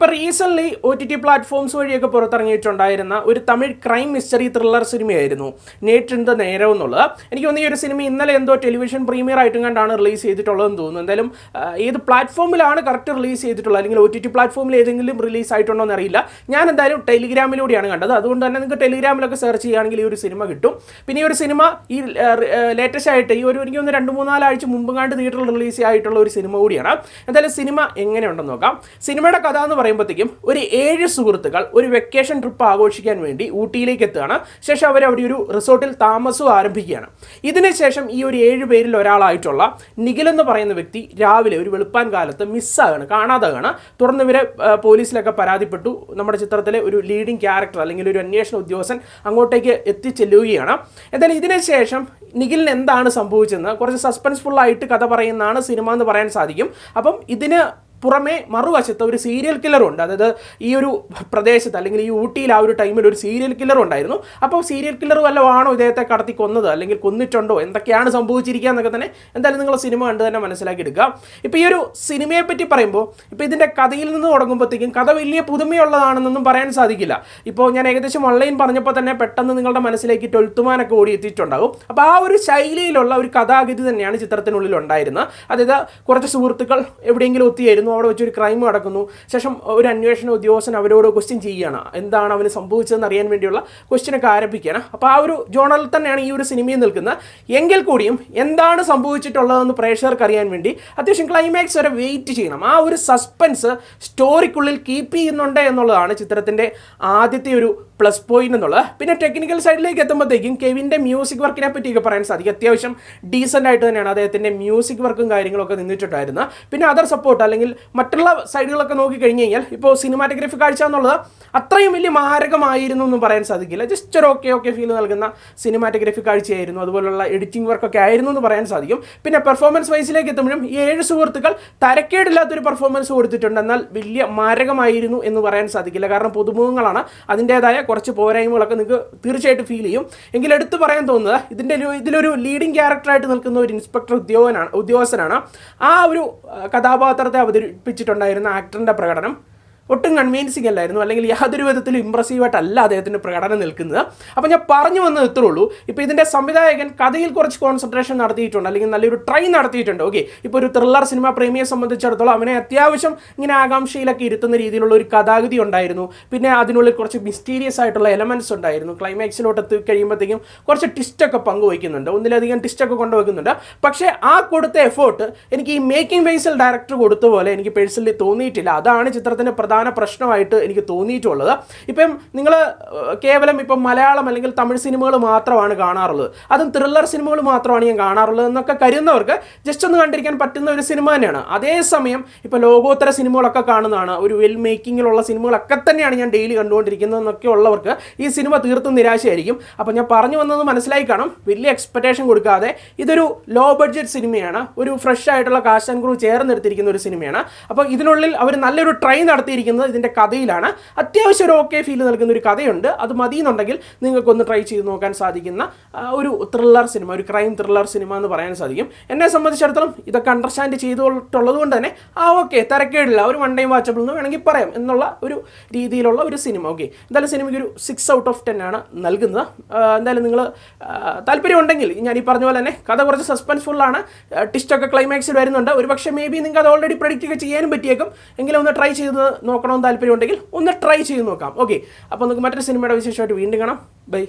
ഇപ്പോൾ recently O T T platforms വഴിയൊക്കെ പുറത്തിറങ്ങിയിട്ടുണ്ടായിരുന്ന ഒരു തമിഴ് ക്രൈം മിസ്റ്ററി ത്രില്ലർ സിനിമയായിരുന്നു. നേറ്റിന്റെ നേരം എന്നുള്ളത്. എനിക്ക് തോന്നുന്നു ഈ ഒരു സിനിമ ഇന്നലെ എന്തോ ടെലിവിഷൻ പ്രീമിയർ ആയിട്ടും കണ്ടാണ് റിലീസ് ചെയ്തിട്ടുള്ളതെന്ന് തോന്നുന്നു. എന്തായാലും ഏത് പ്ലാറ്റ്ഫോമിലാണ് കറക്റ്റ് റിലീസ് ചെയ്തിട്ടുള്ളത്? അല്ലെങ്കിൽ ഒ ടി ടി പ്ലാറ്റ്ഫോമിൽ ഏതെങ്കിലും റിലീസ് ആയിട്ടുണ്ടോ എന്നറിയില്ല ഞാൻ എന്തായാലും ടെലിഗ്രാമിലൂടെയാണ് കണ്ടത്. അതുകൊണ്ട് തന്നെ നിങ്ങൾക്ക് ടെലിഗ്രാമിലൊക്കെ സെർച്ച് ചെയ്യുകയാണെങ്കിൽ ഈ ഒരു സിനിമ കിട്ടും. പിന്നെ ഈ ഒരു സിനിമ ഈ ലേറ്റസ്റ്റ് ആയിട്ട് ഈ ഒരു എനിക്ക് ഒന്ന് രണ്ട് മൂന്നാലാഴ്ച മുമ്പ് കണ്ട് തിയേറ്ററിൽ റിലീസ് ആയിട്ടുള്ള ഒരു സിനിമ കൂടിയാണ്. എന്തായാലും സിനിമ എങ്ങനെയുണ്ടെന്ന് നോക്കാം. സിനിമയുടെ കഥ എന്ന് പറയുമ്പോഴത്തേക്കും ഒരു ഏഴ് സുഹൃത്തുക്കൾ ഒരു വെക്കേഷൻ ട്രിപ്പ് ആഘോഷിക്കാൻ വേണ്ടി ഊട്ടിയിലേക്ക് എത്തുകയാണ് ശേഷം അവർ അവിടെ ഒരു റിസോർട്ടിൽ താമസവും ആരംഭിക്കുകയാണ്. ഇതിനുശേഷം ഈ ഒരു ഏഴ് പേരിൽ ഒരാളായിട്ടുള്ള നിഖിൽ എന്ന് പറയുന്ന വ്യക്തി രാവിലെ ഒരു വെളുപ്പാൻ കാലത്ത് മിസ്സാകാണ് കാണാതാകാണ്. തുടർന്ന് ഇവരെ പോലീസിലൊക്കെ പരാതിപ്പെട്ടു. നമ്മുടെ ചിത്രത്തിലെ ഒരു ലീഡിംഗ് ക്യാരക്ടർ അല്ലെങ്കിൽ ഒരു അന്വേഷണ ഉദ്യോഗസ്ഥൻ അങ്ങോട്ടേക്ക് എത്തിച്ചെല്ലുകയാണ്. എന്തായാലും ഇതിനുശേഷം നിഖിലിന് എന്താണ് സംഭവിച്ചതെന്ന് കുറച്ച് സസ്പെൻസ്ഫുള്ളായിട്ട് കഥ പറയുന്നതാണ് സിനിമ എന്ന് പറയാൻ സാധിക്കും. അപ്പം ഇതിന് പുറമെ മറുവശത്ത് ഒരു സീരിയൽ കില്ലർ ഉണ്ട്. അതായത് ഈ ഒരു പ്രദേശത്ത് അല്ലെങ്കിൽ ഈ ഊട്ടിയിൽ ആ ഒരു ടൈമിൽ ഒരു സീരിയൽ കില്ലർ ഉണ്ടായിരുന്നു. അപ്പോൾ സീരിയൽ കില്ലർ വല്ലതാണോ ഇദ്ദേഹത്തെ കടത്തി കൊന്നത് അല്ലെങ്കിൽ കൊന്നിട്ടുണ്ടോ? എന്തൊക്കെയാണ് സംഭവിച്ചിരിക്കുക എന്നൊക്കെ തന്നെ എന്തായാലും നിങ്ങൾ സിനിമ കണ്ട് തന്നെ മനസ്സിലാക്കി എടുക്കുക. ഇപ്പോൾ ഈ ഒരു സിനിമയെ പറ്റി പറയുമ്പോൾ ഇപ്പോൾ ഇതിന്റെ കഥയിൽ നിന്ന് തുടങ്ങുമ്പോഴത്തേക്കും കഥ വലിയ പുതുമയുള്ളതാണെന്നൊന്നും പറയാൻ സാധിക്കില്ല. ഇപ്പോൾ ഞാൻ ഏകദേശം ഓൺലൈൻ പറഞ്ഞപ്പോൾ തന്നെ പെട്ടെന്ന് നിങ്ങളുടെ മനസ്സിലേക്ക് ട്വൽത്തുമാനൊക്കെ ഓടി എത്തിയിട്ടുണ്ടാകും അപ്പോൾ ആ ഒരു ശൈലിയിലുള്ള ഒരു കഥാഗതി തന്നെയാണ് ചിത്രത്തിനുള്ളിൽ ഉണ്ടായിരുന്നത്. അതായത് കുറച്ച് സുഹൃത്തുക്കൾ എവിടെയെങ്കിലും ഒത്തിയായിരുന്നു. അവിടെ വെച്ചൊരു ക്രൈം നടക്കുന്നു. ശേഷം ഒരു അന്വേഷണ ഉദ്യോഗസ്ഥൻ അവരോട് ക്വസ്റ്റ്യൻ ചെയ്യുകയാണ്. എന്താണ് അവന് സംഭവിച്ചതെന്ന് അറിയാൻ വേണ്ടിയുള്ള ക്വസ്റ്റ്യനൊക്കെ ആരംഭിക്കുകയാണ്. അപ്പോൾ ആ ഒരു ജോണറിൽ തന്നെയാണ് ഈ ഒരു സിനിമയിൽ നിൽക്കുന്നത്. എങ്കിൽ കൂടിയും എന്താണ് സംഭവിച്ചിട്ടുള്ളതെന്ന് പ്രേക്ഷകർക്ക് അറിയാൻ വേണ്ടി അത്യാവശ്യം ക്ലൈമാക്സ് വരെ വെയിറ്റ് ചെയ്യണം. ആ ഒരു സസ്പെൻസ് സ്റ്റോറിക്കുള്ളിൽ കീപ്പ് ചെയ്യുന്നുണ്ട് എന്നുള്ളതാണ് ചിത്രത്തിന്റെ ആദ്യത്തെ ഒരു പ്ലസ് പോയിന്റ് എന്നുള്ളത് പിന്നെ ടെക്നിക്കൽ സൈഡിലേക്ക് എത്തുമ്പോഴത്തേക്കും കെവിന്റെ മ്യൂസിക് വർക്കിനെ പറ്റിയൊക്കെ പറയാൻ സാധിക്കും. അത്യാവശ്യം ഡീസന്റ് ആയിട്ട് തന്നെയാണ് അദ്ദേഹത്തിന്റെ മ്യൂസിക് വർക്കും കാര്യങ്ങളൊക്കെ നിന്നിട്ടുണ്ടായിരുന്നത്. പിന്നെ അതർ സപ്പോർട്ട് അല്ലെങ്കിൽ മറ്റുള്ള സൈഡുകളൊക്കെ നോക്കി കഴിഞ്ഞ് കഴിഞ്ഞാൽ ഇപ്പോൾ സിനിമാറ്റോഗ്രഫി കാഴ്ച എന്നുള്ളത് അത്രയും വലിയ മാരകമായിരുന്നു എന്നും പറയാൻ സാധിക്കില്ല. ജസ്റ്റ് ഒരു ഓക്കെ ഓക്കെ ഫീൽ നൽകുന്ന സിനിമാറ്റോഗ്രഫി കാഴ്ചയായിരുന്നു. അതുപോലുള്ള എഡിറ്റിംഗ് വർക്കൊക്കെ ആയിരുന്നു എന്ന് പറയാൻ സാധിക്കും. പിന്നെ പെർഫോമൻസ് വൈസിലേക്ക് എത്തുമ്പോഴും ഏഴ് സുഹൃത്തുക്കൾ തരക്കേടില്ലാത്തൊരു പെർഫോമൻസ് കൊടുത്തിട്ടുണ്ട്. എന്നാൽ വലിയ മാരകമായിരുന്നു എന്ന് പറയാൻ സാധിക്കില്ല. കാരണം പുതുമുഖങ്ങളാണ് അതിന്റേതായ കുറച്ച് പോരായ്മകളൊക്കെ നിങ്ങൾക്ക് തീർച്ചയായിട്ടും ഫീൽ ചെയ്യും. എങ്കിൽ എടുത്തു പറയാൻ തോന്നുന്നത് ഇതിന്റെ ഇതിലൊരു ലീഡിംഗ് ക്യാരക്ടറായിട്ട് നിൽക്കുന്ന ഒരു ഇൻസ്പെക്ടർ ഉദ്യോഗനാണ് ഉദ്യോഗസ്ഥനാണ്. ആ ഒരു കഥാപാത്രത്തെ അവതരിപ്പിച്ചിട്ടുണ്ടായിരുന്ന ആക്ടറിന്റെ പ്രകടനം ഒട്ടും കൺവീൻസിങ് അല്ലായിരുന്നു. അല്ലെങ്കിൽ യാതൊരു വിധത്തിലും ഇമ്പ്രസീവായിട്ടല്ല അദ്ദേഹത്തിന്റെ പ്രകടനം നിൽക്കുന്നത്. അപ്പോൾ ഞാൻ പറഞ്ഞു വന്നത് ഇത്രേ ഉള്ളൂ. ഇപ്പോൾ ഇതിന്റെ സംവിധായകൻ കഥയിൽ കുറച്ച് കോൺസെൻട്രേഷൻ നടത്തിയിട്ടുണ്ട്. അല്ലെങ്കിൽ നല്ലൊരു ട്രൈ നടത്തിയിട്ടുണ്ട്. ഓക്കെ ഇപ്പോൾ ഒരു ത്രില്ലർ സിനിമ പ്രേമിയെ സംബന്ധിച്ചിടത്തോളം അവനെ അത്യാവശ്യം ഇങ്ങനെ ആകാംക്ഷയിലൊക്കെ ഇരുത്തുന്ന രീതിയിലുള്ള ഒരു കഥാഗതി ഉണ്ടായിരുന്നു. പിന്നെ അതിനുള്ളിൽ കുറച്ച് മിസ്റ്റീരിയസ് ആയിട്ടുള്ള എലമെന്റ്സ് ഉണ്ടായിരുന്നു. ക്ലൈമാക്സിലോട്ട് എത്തി കഴിയുമ്പോഴത്തേക്കും കുറച്ച് ടിസ്റ്റൊക്കെ പങ്കുവയ്ക്കുന്നുണ്ട്. ഒന്നിലധികം ടിസ്റ്റൊക്കെ കൊണ്ടുവയ്ക്കുന്നുണ്ട്. പക്ഷേ ആ കൊടുത്ത എഫേർട്ട് എനിക്ക് ഈ മേക്കിംഗ് വൈസിൽ ഡയറക്ടർ കൊടുത്ത പോലെ എനിക്ക് പേഴ്സണലി തോന്നിയിട്ടില്ല. അതാണ് ചിത്രത്തിന്റെ പ്രധാന പ്രശ്നമായിട്ട് എനിക്ക് തോന്നിയിട്ടുള്ളത്. ഇപ്പം നിങ്ങൾ കേവലം ഇപ്പം മലയാളം അല്ലെങ്കിൽ തമിഴ് സിനിമകൾ മാത്രമാണ് കാണാറുള്ളത്. അതും ത്രില്ലർ സിനിമകൾ മാത്രമാണ് ഞാൻ കാണാറുള്ളത് എന്നൊക്കെ കരുതുന്നവർക്ക് ജസ്റ്റ് ഒന്ന് കണ്ടിരിക്കാൻ പറ്റുന്ന ഒരു സിനിമ തന്നെയാണ്. അതേസമയം ഇപ്പോൾ ലോകോത്തര സിനിമകളൊക്കെ കാണുന്നതാണ്. ഒരു വെൽ മേക്കിങ്ങിലുള്ള സിനിമകളൊക്കെ തന്നെയാണ് ഞാൻ ഡെയിലി കണ്ടുകൊണ്ടിരിക്കുന്നത് എന്നൊക്കെ ഉള്ളവർക്ക് ഈ സിനിമ തീർത്തും നിരാശയായിരിക്കും. അപ്പോൾ ഞാൻ പറഞ്ഞു വന്നത് മനസ്സിലായി കാണും. വലിയ എക്സ്പെക്ടേഷൻ കൊടുക്കാതെ ഇതൊരു ലോ ബഡ്ജറ്റ് സിനിമയാണ്. ഒരു ഫ്രഷ് ആയിട്ടുള്ള കാസ്റ്റ് ആൻഡ് ക്രൂ ചേർന്നെടുത്തിരിക്കുന്ന ഒരു സിനിമയാണ്. അപ്പോൾ ഇതിനുള്ളിൽ അവർ നല്ലൊരു ട്രൈ നടത്തിയിരിക്കുന്നത് ഇതിന്റെ കഥയിലാണ്. അത്യാവശ്യം ഒരു ഓക്കെ ഫീൽ നൽകുന്ന ഒരു കഥയുണ്ട്. അത് മതി എന്നുണ്ടെങ്കിൽ നിങ്ങൾക്കൊന്ന് ട്രൈ ചെയ്ത് നോക്കാൻ സാധിക്കുന്ന ഒരു ത്രില്ലർ സിനിമ ഒരു ക്രൈം ത്രില്ലർ സിനിമ എന്ന് പറയാൻ സാധിക്കും. എന്നെ സംബന്ധിച്ചിടത്തോളം ഇതൊക്കെ അണ്ടർസ്റ്റാൻഡ് ചെയ്തിട്ടുള്ളത് കൊണ്ട് തന്നെ ആ ഓക്കെ തിരക്കേടില്ല. ഒരു വൺ ടൈം വാച്ചബിൾ എന്ന് വേണമെങ്കിൽ പറയാം എന്നുള്ള ഒരു രീതിയിലുള്ള ഒരു സിനിമ ഓക്കെ എന്തായാലും സിനിമയ്ക്ക് ഒരു സിക്സ് ഔട്ട് ഓഫ് ടെൻ ആണ് നൽകുന്നത്. എന്തായാലും നിങ്ങൾ താല്പര്യം ഉണ്ടെങ്കിൽ ഞാൻ ഈ പറഞ്ഞ പോലെ തന്നെ കഥ കുറച്ച് സസ്പെൻസ്ഫുള്ളാണ് ടിസ്റ്റൊക്കെ ക്ലൈമാക്സിൽ വരുന്നുണ്ട്. ഒരു പക്ഷേ മേ ബി നിങ്ങൾക്ക് അത് ഓൾറെഡി പ്രഡിക്റ്റ് ഒക്കെ ചെയ്യാനും പറ്റിയേക്കും. എങ്കിലും ഒന്ന് ട്രൈ ചെയ്ത് നോക്കണമെന്ന് താല്പര്യം ഉണ്ടെങ്കിൽ ഒന്ന് ട്രൈ ചെയ്ത് നോക്കാം. ഓക്കെ അപ്പോൾ നമുക്ക് മറ്റൊരു സിനിമയുടെ വിശേഷമായിട്ട് വീണ്ടും കാണാം. ബൈ